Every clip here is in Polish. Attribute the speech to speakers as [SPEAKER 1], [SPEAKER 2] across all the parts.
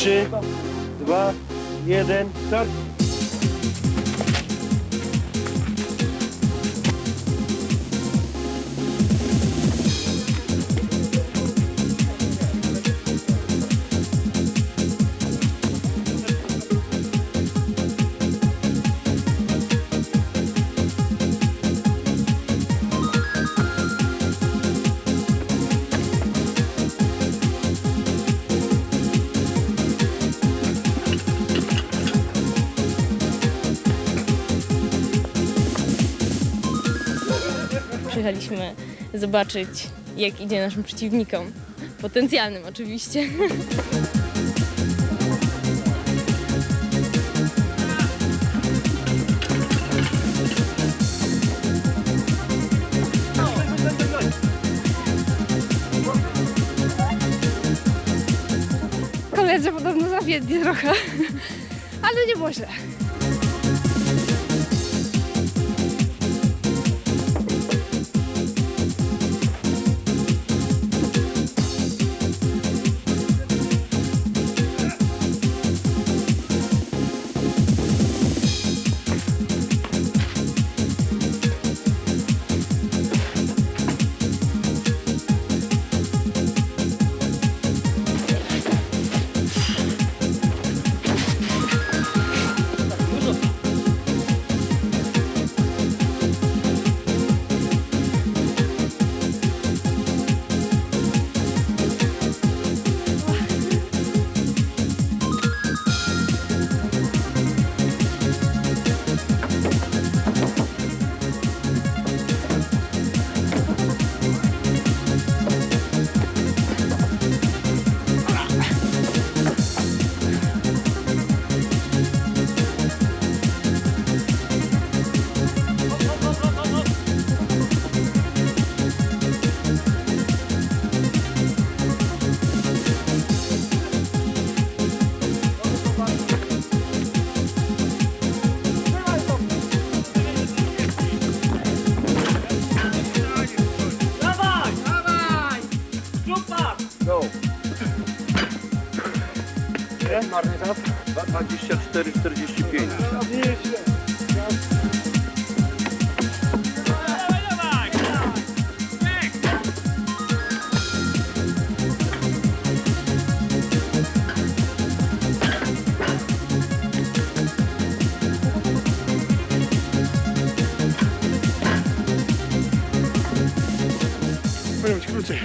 [SPEAKER 1] Trzy, dwa, jeden, start.
[SPEAKER 2] Przyjechaliśmy zobaczyć, jak idzie naszym przeciwnikom. Potencjalnym oczywiście.
[SPEAKER 3] Koledzy podobno zawiedli trochę, ale nie było
[SPEAKER 1] 24, 45.
[SPEAKER 4] Powinien być krócej.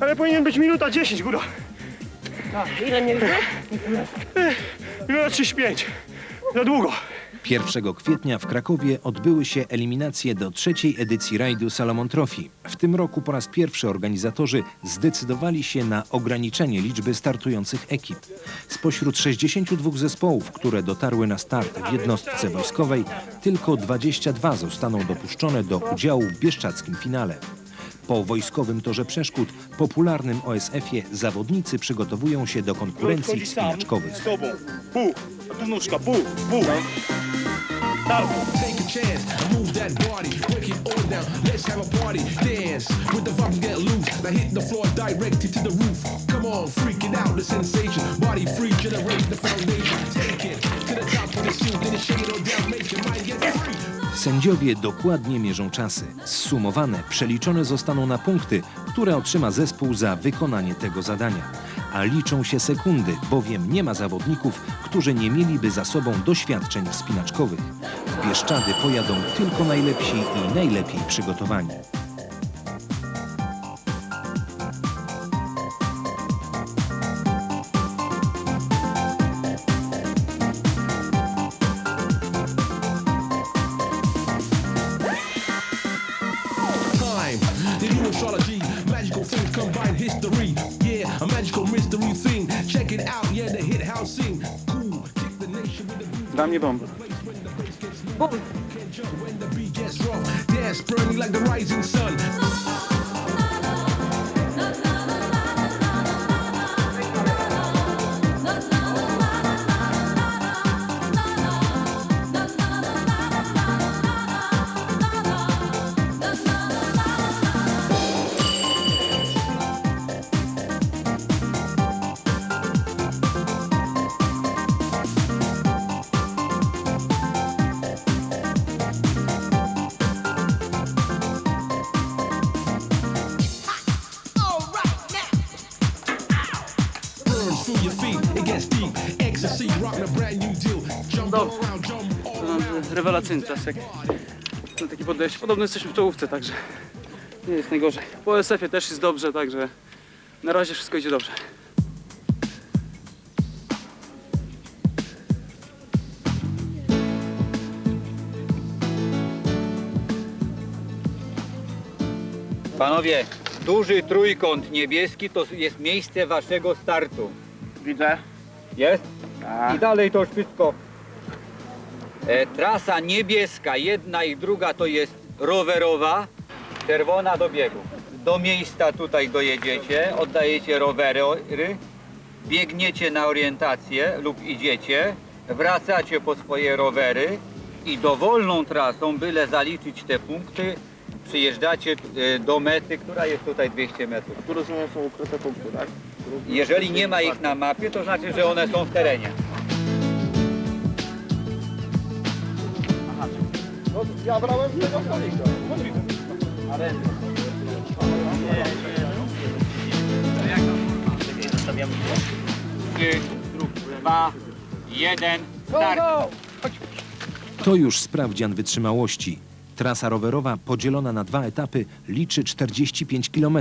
[SPEAKER 4] Ale powinien być minuta 10, góra.
[SPEAKER 1] Ile mieliśmy?
[SPEAKER 4] Minuta 35. Za długo.
[SPEAKER 5] 1 kwietnia w Krakowie odbyły się eliminacje do trzeciej edycji rajdu Salomon Trophy. W tym roku po raz pierwszy organizatorzy zdecydowali się na ograniczenie liczby startujących ekip. Spośród 62 zespołów, które dotarły na start w jednostce wojskowej, tylko 22 zostaną dopuszczone do udziału w bieszczackim finale. Po wojskowym torze przeszkód, popularnym OSF-ie, zawodnicy przygotowują się do konkurencji
[SPEAKER 4] Chodzi sam
[SPEAKER 5] wspinaczkowych.
[SPEAKER 4] z tobą. A tu nóżka. Pół. Start.
[SPEAKER 6] Chance move that body. Break it all down. Let's have a party. Dance with the vibe and get loose. Now hit the floor directed to the roof. Come on, out, the sensation. Body free, generate the foundation. Take it to the top of the shoot. Then shake it all down. Make your mind get free.
[SPEAKER 5] Sędziowie dokładnie mierzą czasy. Zsumowane, przeliczone zostaną na punkty, które otrzyma zespół za wykonanie tego zadania. A liczą się sekundy, bowiem nie ma zawodników, którzy nie mieliby za sobą doświadczeń wspinaczkowych. W Bieszczady pojadą tylko najlepsi i najlepiej przygotowani.
[SPEAKER 4] Dla mnie bomba.
[SPEAKER 6] When
[SPEAKER 7] rewelacyjny czas jak na takie podejście. Podobno jesteśmy w czołówce, także nie jest najgorzej. Po SF-ie też jest dobrze, także na razie wszystko idzie dobrze.
[SPEAKER 8] Panowie, duży trójkąt niebieski to jest miejsce waszego startu.
[SPEAKER 1] Widzę.
[SPEAKER 8] Jest? I dalej to wszystko. E, trasa niebieska, jedna i druga to jest rowerowa, czerwona do biegu. Do miejsca tutaj dojedziecie, oddajecie rowery, biegniecie na orientację lub idziecie, wracacie po swoje rowery i dowolną trasą, byle zaliczyć te punkty, przyjeżdżacie e, do mety, która jest tutaj 200 metrów.
[SPEAKER 1] Tu rozumiem są ukryte punkty, tak?
[SPEAKER 8] Jeżeli nie ma ich na mapie, to znaczy, że one są w terenie.
[SPEAKER 1] Ja brałem z tego stolika.
[SPEAKER 8] Trzy, dwa, jeden, start.
[SPEAKER 5] To już sprawdzian wytrzymałości. Trasa rowerowa podzielona na dwa etapy liczy 45 km.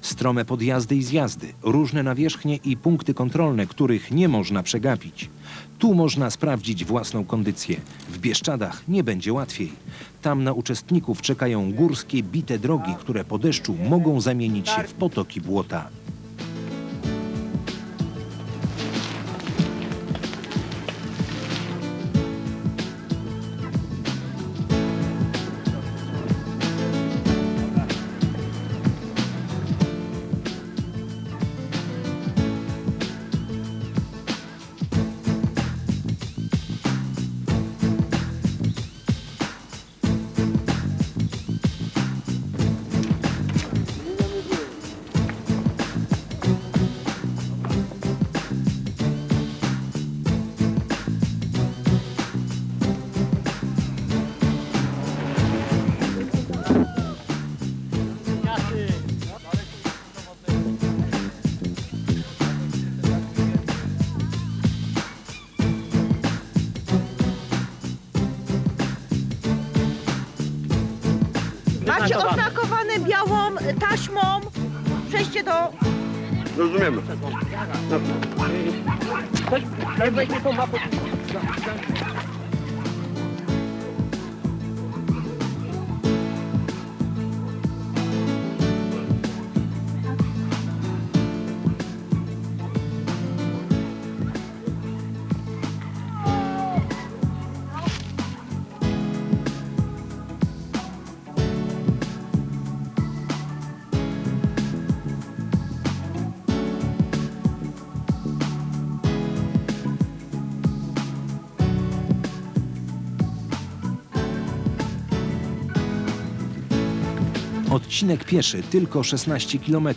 [SPEAKER 5] Strome podjazdy i zjazdy, różne nawierzchnie i punkty kontrolne, których nie można przegapić. Tu można sprawdzić własną kondycję. W Bieszczadach nie będzie łatwiej. Tam na uczestników czekają górskie bite drogi, które po deszczu mogą zamienić się w potoki błota.
[SPEAKER 9] Oznakowane białą taśmą. Przejście do...
[SPEAKER 1] Rozumiemy.
[SPEAKER 5] Odcinek pieszy tylko 16 km.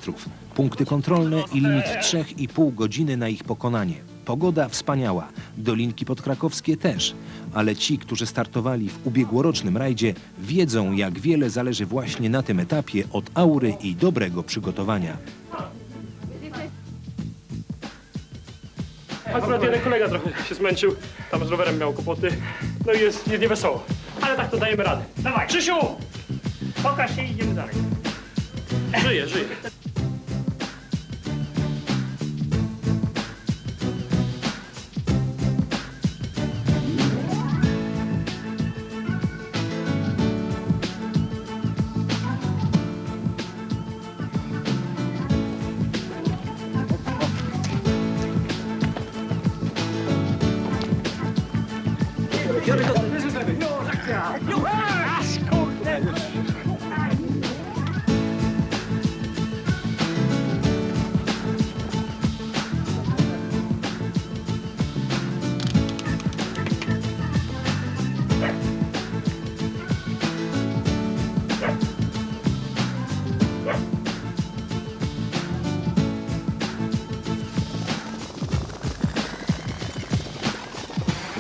[SPEAKER 5] Punkty kontrolne i limit 3,5 godziny na ich pokonanie. Pogoda wspaniała, dolinki podkrakowskie też, ale ci, którzy startowali w ubiegłorocznym rajdzie, wiedzą, jak wiele zależy właśnie na tym etapie od aury i dobrego przygotowania.
[SPEAKER 4] Akurat jeden kolega trochę się zmęczył, tam z rowerem miał kłopoty, no i jest, jest niewesoło. Ale tak to dajemy radę. Dawaj, Krzysiu! Pokaż się i idziemy dalej. Żyje, żyje.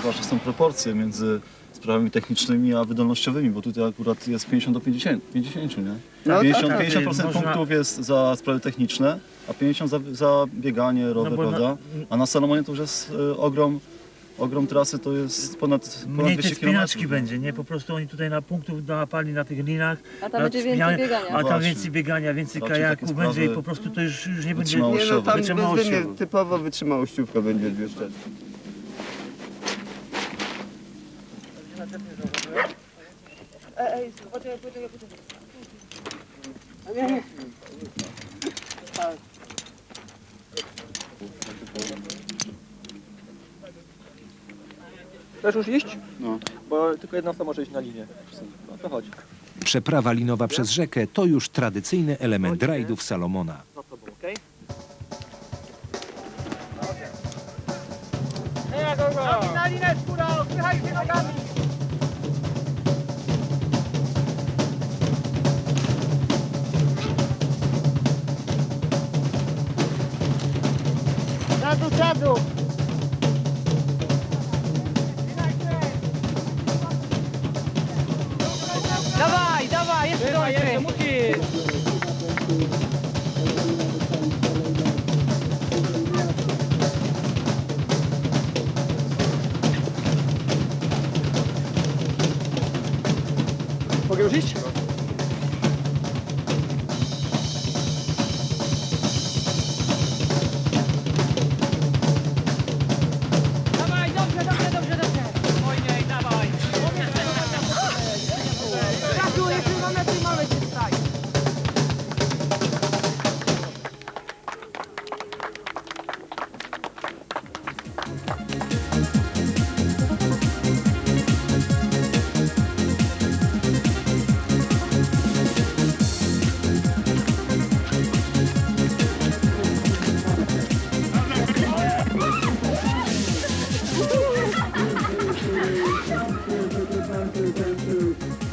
[SPEAKER 10] Że są proporcje między sprawami technicznymi a wydolnościowymi, bo tutaj akurat jest 50 do 50, 50 nie?
[SPEAKER 1] No
[SPEAKER 10] 50,
[SPEAKER 1] tak,
[SPEAKER 10] 50% punktów jest za sprawy techniczne, a 50 za, za bieganie, rower,
[SPEAKER 1] bo na-
[SPEAKER 10] prawda? A na Salomonie to już jest y, ogrom Ogrom trasy to jest ponad, ponad
[SPEAKER 11] Mniej tej
[SPEAKER 10] 200
[SPEAKER 11] spinaczki
[SPEAKER 10] km.
[SPEAKER 11] będzie, nie? Po prostu oni tutaj na punktów napali na tych linach.
[SPEAKER 3] A tam
[SPEAKER 11] na
[SPEAKER 3] będzie więcej biegania.
[SPEAKER 11] A tam
[SPEAKER 10] Właśnie.
[SPEAKER 11] więcej biegania, więcej
[SPEAKER 10] Raczej takie
[SPEAKER 11] kajaków będzie i po prostu to już, już nie będzie...
[SPEAKER 10] wytrzymałościowe.
[SPEAKER 1] Nie no, tam
[SPEAKER 11] Wytrzymałościowo.
[SPEAKER 1] bezwzględnie typowo wytrzymałościówka będzie jeszcze.
[SPEAKER 7] Chcesz już iść?
[SPEAKER 10] No.
[SPEAKER 7] Bo tylko jedna osoba może iść na linię. No to chodź.
[SPEAKER 5] Przeprawa linowa przez rzekę to już tradycyjny element rajdów Salomona.
[SPEAKER 7] Za tobą, okej?
[SPEAKER 9] Dawaj,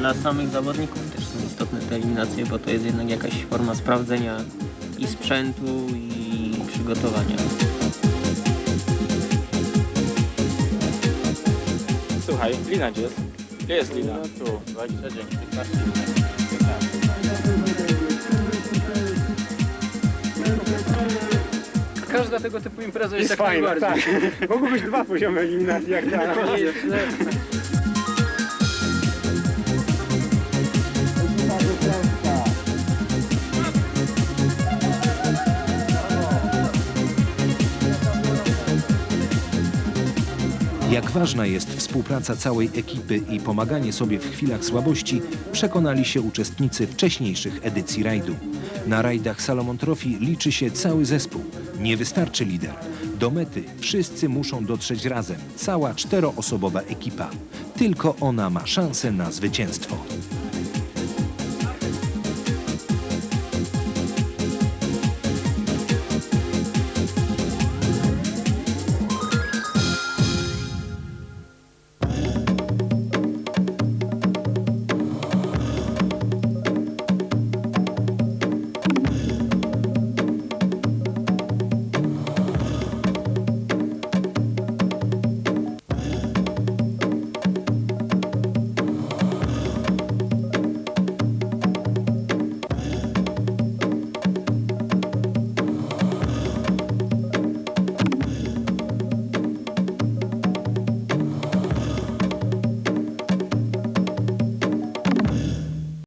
[SPEAKER 12] Dla samych zawodników też są istotne te eliminacje, bo to jest jednak jakaś forma sprawdzenia i sprzętu, i przygotowania.
[SPEAKER 7] Słuchaj, lina gdzie jest? Gdzie jest lina? Tu, 29, 15. Każda tego typu impreza jest,
[SPEAKER 4] Jest
[SPEAKER 7] jak
[SPEAKER 4] fajna,
[SPEAKER 7] najbardziej.
[SPEAKER 4] tak. Mogły być dwa poziomy eliminacji, jak na
[SPEAKER 5] Jak ważna jest współpraca całej ekipy i pomaganie sobie w chwilach słabości, przekonali się uczestnicy wcześniejszych edycji rajdu. Na rajdach Salomon Trophy liczy się cały zespół. Nie wystarczy lider. Do mety wszyscy muszą dotrzeć razem. Cała czteroosobowa ekipa. Tylko ona ma szansę na zwycięstwo.